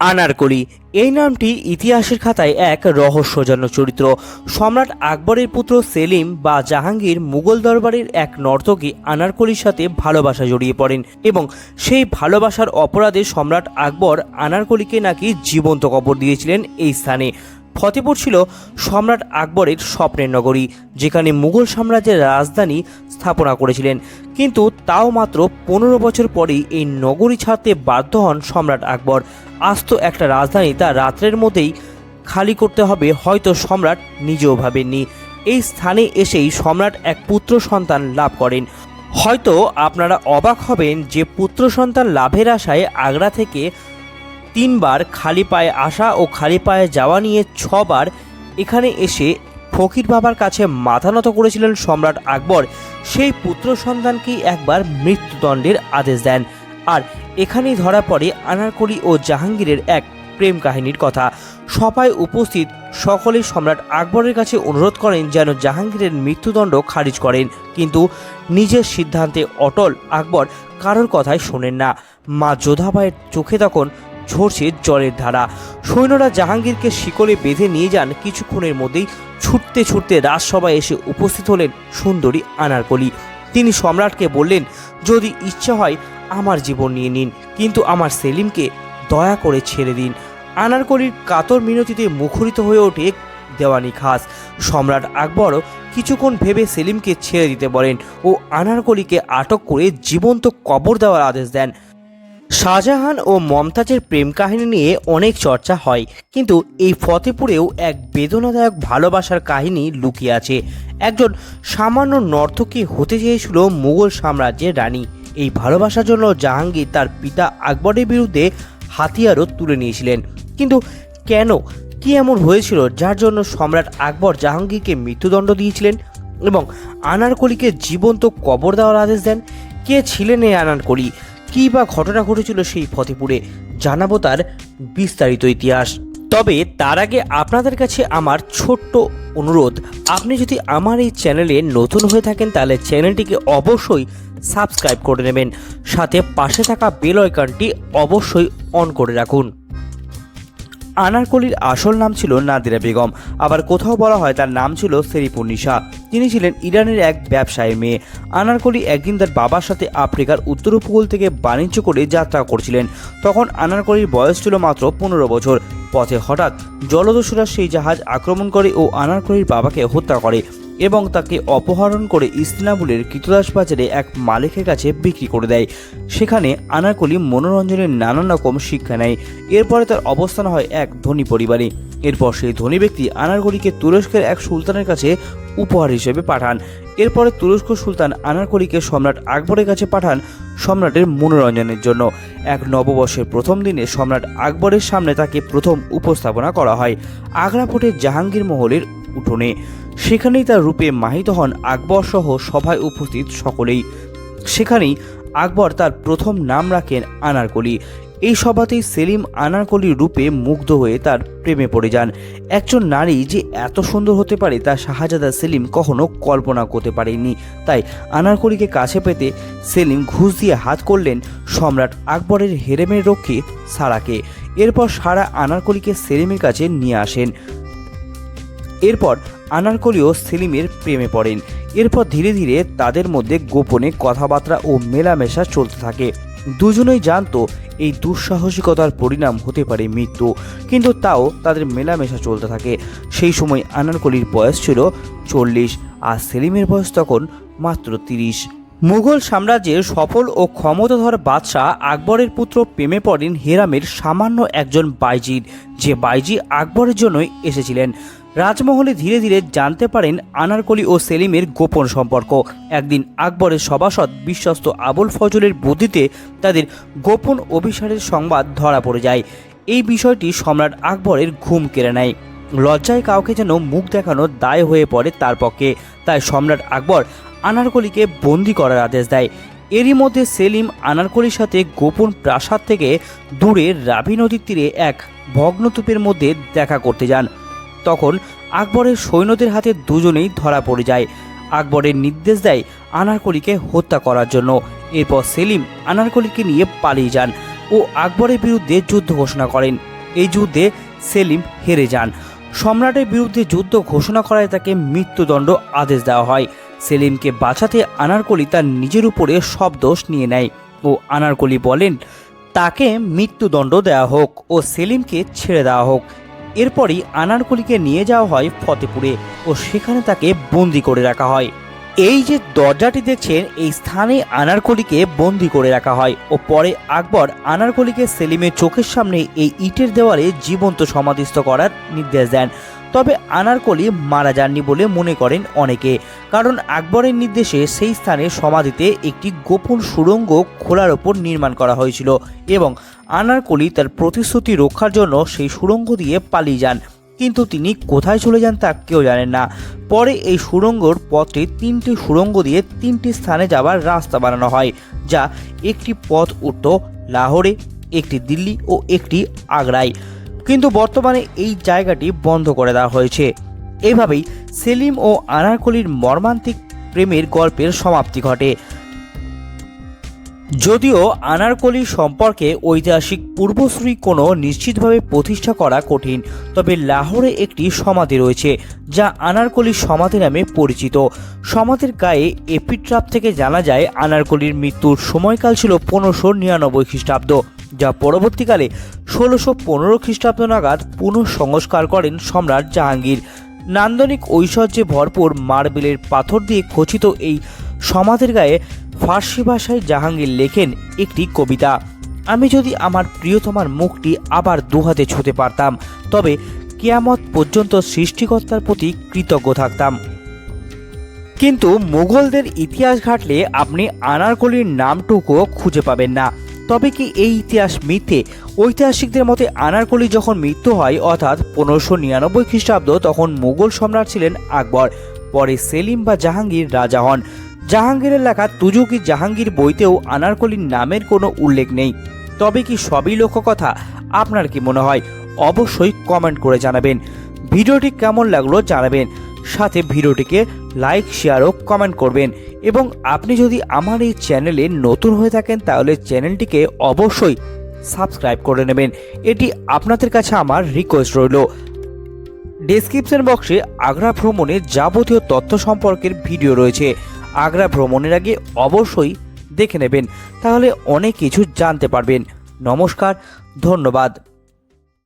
আনারকলি এই নামটি ইতিহাসের খাতায় এক রহস্যজনক চরিত্র। সম্রাট আকবরের পুত্র সেলিম বা জাহাঙ্গীর মুঘল দরবারের এক নর্তকী আনারকলির সাথে ভালোবাসা জড়িয়ে পড়েন এবং সেই ভালোবাসার অপরাধে সম্রাট আকবর আনারকলিকে নাকি জীবন্ত কবর দিয়েছিলেন এই স্থানে। ফতেপুর ছিল সম্রাট আকবরের স্বপ্নের নগরী, যেখানে মুঘল সাম্রাজ্যের রাজধানী স্থাপনা করেছিলেন। কিন্তু তাও মাত্র পনেরো বছর পরেই এই নগরী ছাড়তে বাধ্য হন সম্রাট আকবর। আস্ত একটা রাজধানী তা রাত্রের মধ্যেই খালি করতে হবে, হয়তো সম্রাট নিজেও ভাবেননি। এই স্থানে এসেই সম্রাট এক পুত্র সন্তান লাভ করেন। হয়তো আপনারা অবাক হবেন যে পুত্র সন্তান লাভের আশায় আগ্রা থেকে তিনবার খালি পায়ে আসা ও খালি পায়ে যাওয়া নিয়ে ছবার এখানে এসে ফকির বাবার কাছে মাথা নত করেছিলেন সম্রাট আকবর। সেই পুত্র সন্তানকেই একবার মৃত্যুদণ্ডের আদেশ দেন। আর এখানেই ধরা পড়ে আনারকলি ও জাহাঙ্গীরের এক প্রেম কাহিনীর কথা। সবাই উপস্থিত সকলেই সম্রাট আকবরের কাছে অনুরোধ করেন যেন জাহাঙ্গীরের মৃত্যুদণ্ড খারিজ করেন। কিন্তু নিজের সিদ্ধান্তে অটল আকবর কারোর কথাই শোনেন না। মা যোধাবাইয়ের চোখে তখন ঝরছে জলের ধারা। সৈন্যরা জাহাঙ্গীরকে শিকলে বেঁধে নিয়ে যান। কিছুক্ষণের মধ্যেই ছুটতে ছুটতে রাজসভায় এসে উপস্থিত হলেন সুন্দরী আনারকলি। তিনি সম্রাটকে বললেন, যদি ইচ্ছা হয় আমার জীবন নিয়ে নিন, কিন্তু আমার সেলিমকে দয়া করে ছেড়ে দিন। আনারকলির কাতর মিনতিতে মুখরিত হয়ে ওঠে দেওয়ানি খাস। সম্রাট আকবরও কিছুক্ষণ ভেবে সেলিমকে ছেড়ে দিতে বলেন ও আনারকলিকে আটক করে জীবন্ত কবর দেওয়ার আদেশ দেন। শাহজাহান ও মমতাজের প্রেম কাহিনী নিয়ে অনেক চর্চা হয়, কিন্তু এই ফতেপুরেও এক বেদনাদায়ক ভালোবাসার কাহিনী লুকিয়ে আছে। একজন সামান্য নর্তকী হতে চেয়েছিল মুঘল সাম্রাজ্যের রানী। এই ভালোবাসার জন্য জাহাঙ্গীর তার পিতা আকবরের বিরুদ্ধে হাতিয়ারও তুলে নিয়েছিলেন। কিন্তু কেন? কি এমন হয়েছিল যার জন্য সম্রাট আকবর জাহাঙ্গীরকে মৃত্যুদণ্ড দিয়েছিলেন এবং আনারকলিকে জীবন্ত কবর দেওয়ার আদেশ দেন? কে ছিলেন এই আনারকলি? কী বা ঘটনা ঘটেছিল সেই ফতেপুরে জানাব তার বিস্তারিত ইতিহাস। তবে তার আগে আপনাদের কাছে আমার ছোট্ট অনুরোধ, আপনি যদি আমার এই চ্যানেলে নতুন হয়ে থাকেন তাহলে চ্যানেলটিকে অবশ্যই সাবস্ক্রাইব করে নেবেন, সাথে পাশে থাকা বেল আইকনটি অবশ্যই অন করে রাখুন। আনারকলির আসল নাম ছিল নাদিরা বেগম। আবার কোথাও বলা হয় তার নাম ছিল সেরিপুন্নিসা তিনি ছিলেন ইরানের এক ব্যবসায়ীর মেয়ে। আনারকলি একদিন তার বাবার সাথে আফ্রিকার উত্তর উপকূল থেকে বাণিজ্য করে যাত্রা করছিলেন। তখন আনারকলির বয়স ছিল মাত্র পনেরো বছর। পথে হঠাৎ জলদস্যুরা সেই জাহাজ আক্রমণ করে ও আনারকলির বাবাকে হত্যা করে। এবং তাকে অপহরণ করে ইস্তানবুলের কৃতদাস বাজারে এক মালিকের কাছে বিক্রি করে দেয়। সেখানে আনারকলি মনোরঞ্জনের নানান রকম শিক্ষা নেয়। এরপরে তার অবস্থান হয় এক ধনী পরিবারে। এরপর সেই ধনী ব্যক্তি আনারকলিকে তুরস্কের এক সুলতানের কাছে উপহার হিসেবে পাঠান। এরপরে তুরস্ক সুলতান আনারকলিকে সম্রাট আকবরের কাছে পাঠান সম্রাটের মনোরঞ্জনের জন্য। এক নববর্ষের প্রথম দিনে সম্রাট আকবরের সামনে তাকে প্রথম উপস্থাপনা করা হয়। আগ্রা ফোর্টের জাহাঙ্গীর মহলের উঠোনে। সেখানেই তার রূপে মাহিত হন আকবর সহ সভায় উপস্থিত সকলেই। সেখানেই আকবর তার প্রথম নাম রাখেন আনারকলি। এই সভাতেই সেলিম আনারকলির রূপে মুগ্ধ হয়ে তার প্রেমে পড়ে যান। একজন নারী যে এত সুন্দর হতে পারে তা শাহজাদা সেলিম কখনো কল্পনা করতে পারেনি তাই আনারকলিকে কাছে পেতে সেলিম ঘুষ দিয়ে হাত করলেন সম্রাট আকবরের হেরেমের রক্ষী সারাকে। এরপর সারা আনারকলিকে সেলিমের কাছে নিয়ে আসেন। এরপর আনারকলিও সেলিমের প্রেমে পড়েন। এরপর ধীরে ধীরে তাদের মধ্যে গোপনে কথাবার্তা ও মেলামেশা চলতে থাকে। দুজনেই জানতো এই দুঃসাহসিকতার পরিণাম হতে পারে মৃত্যু, কিন্তু তাও তাদের মেলামেশা চলতে থাকে। সেই সময় আনারকলির বয়স ছিল চল্লিশ আর সেলিমের বয়স তখন মাত্র তিরিশ। মুঘল সাম্রাজ্যের সফল ও ক্ষমতাধর বাদশাহ আকবরের পুত্র প্রেমে পড়েন হেরামের সামান্য একজন বাইজির। যে বাইজি আকবরের জন্যই এসেছিলেন। রাজমহলে ধীরে ধীরে জানতে পারেন আনারকলি ও সেলিমের গোপন সম্পর্ক। একদিন আকবরের সভাসদ বিশ্বস্ত আবুল ফজলের বুদ্ধিতে তাদের গোপন অভিসারের সংবাদ ধরা পড়ে যায়। এই বিষয়টি সম্রাট আকবরের ঘুম কেড়ে নেয়। লজ্জায় কাউকে যেন মুখ দেখানো দায় হয়ে পড়ে তার পক্ষে। তাই সম্রাট আকবর আনারকলিকে বন্দি করার আদেশ দেয়। এরই মধ্যে সেলিম আনারকলির সাথে গোপন প্রাসাদ থেকে দূরে রাভি নদীর তীরে এক ভগ্নতূপের মধ্যে দেখা করতে যান। তখন আকবরের সৈন্যদের হাতে দুজনেই ধরা পড়ে যায়। আকবরের নির্দেশ দেয় আনারকলিকে হত্যা করার জন্য। এরপর সেলিম আনারকলিকে নিয়ে পালিয়ে যান ও আকবরের বিরুদ্ধে যুদ্ধ ঘোষণা করেন। এই যুদ্ধে সেলিম হেরে যান। সম্রাটের বিরুদ্ধে যুদ্ধ ঘোষণা করায় তাকে মৃত্যুদণ্ড আদেশ দেওয়া হয়। সেলিমকে বাঁচাতে আনারকলি তার নিজের উপরে সব দোষ নিয়ে নেয় ও আনারকলি বলেন, তাকে মৃত্যুদণ্ড দেওয়া হোক ও সেলিমকে ছেড়ে দেওয়া হোক। এরপরই আনারকলিকে নিয়ে যাওয়া হয় ফতেপুরে ও সেখানে তাকে বন্দি করে রাখা হয়। এই যে দরজাটি দেখছেন, এই স্থানে আনারকলিকে বন্দি করে রাখা হয় ও পরে আকবর আনারকলিকে সেলিমের চোখের সামনে এই ইটের দেওয়ালে জীবন্ত সমাধিস্থ করার নির্দেশ দেন। তবে আনারকলি মারা যাননি বলে মনে করেন অনেকে। কারণ আকবরের নির্দেশে সেই স্থানে সমাধিতে একটি গোপন সুড়ঙ্গ খোলার ওপর নির্মাণ করা হয়েছিল এবং আনারকলি তার প্রতিশ্রুতি রক্ষার জন্য সেই সুড়ঙ্গ দিয়ে পালিয়ে যান। কিন্তু তিনি কোথায় চলে যান তা কেউ জানেন না। পরে এই সুড়ঙ্গর পথে তিনটি সুড়ঙ্গ দিয়ে তিনটি স্থানে যাওয়ার রাস্তা বানানো হয়, যা একটি পথ উঠত লাহোরে, একটি দিল্লি ও একটি আগ্রায়। কিন্তু বর্তমানে এই জায়গাটি বন্ধ করে দেওয়া হয়েছে। এভাবেই সেলিম ও আনারকলির মর্মান্তিক প্রেমের গল্পের সমাপ্তি ঘটে। যদিও আনারকলি সম্পর্কে ঐতিহাসিক পূর্বশ্রী কোনো নিশ্চিতভাবে প্রতিষ্ঠা করা কঠিন, তবে লাহোরে একটি সমাধি রয়েছে, যা আনারকলির সমাধি নামে পরিচিত। সমাধির গায়ে এপিট্রাপ থেকে জানা যায়, আনারকলির মৃত্যুর সময়কাল ছিল পনেরোশো নিরানব্বই খ্রিস্টাব্দ। যা পরবর্তীকালে ষোলোশো পনেরো খ্রিস্টাব্দ নাগাদ পুনঃসংস্কার করেন সম্রাট জাহাঙ্গীর। নান্দনিক ঐশ্বর্যে ভরপুর মার্বেলের পাথর দিয়ে খচিত এই সমাধির গায়ে ফার্সি ভাষায় জাহাঙ্গীর লেখেন একটি কবিতা। আমি যদি আমার প্রিয়তমার মুখটি আবার দুহাতে ছুঁতে পারতাম, তবে কেয়ামত পর্যন্ত সৃষ্টিকর্তার প্রতি কৃতজ্ঞ থাকতাম। কিন্তু মুঘলদের ইতিহাস ঘাটলে আপনি আনারকলির নামটুকুও খুঁজে পাবেন না। তবে কি এই ইতিহাস মিথ্যে? ঐতিহাসিকদের মতে, আনারকলি যখন মৃত্যু হয়, অর্থাৎ পনেরোশো নিরানব্বই খ্রিস্টাব্দ, তখন মুঘল সম্রাট ছিলেন আকবর, পরে সেলিম বা জাহাঙ্গীর রাজা হন। জাহাঙ্গীরের লেখা তুজুকি জাহাঙ্গীর বইতেও আনারকলির নামের কোনো উল্লেখ নেই। তবে কি সবই লক্ষ্য কথা আপনার কি মনে হয়? অবশ্যই কমেন্ট করে জানাবেন। ভিডিওটি কেমন লাগল জানাবেন। সাথে ভিডিওটিকে লাইক, শেয়ার ও কমেন্ট করবেন। এবং আপনি যদি আমার এই চ্যানেলে নতুন হয়ে থাকেন, তাহলে চ্যানেলটিকে অবশ্যই সাবস্ক্রাইব করে নেবেন। এটি আপনাদের কাছে আমার রিকোয়েস্ট রইল। ডেসক্রিপশন বক্সে আগ্রা ভ্রমণের যাবতীয় তথ্য সম্পর্কের ভিডিও রয়েছে। আগ্রা ভ্রমণের আগে অবশ্যই দেখে নেবেন, তাহলে অনেক কিছু জানতে পারবেন। নমস্কার, ধন্যবাদ।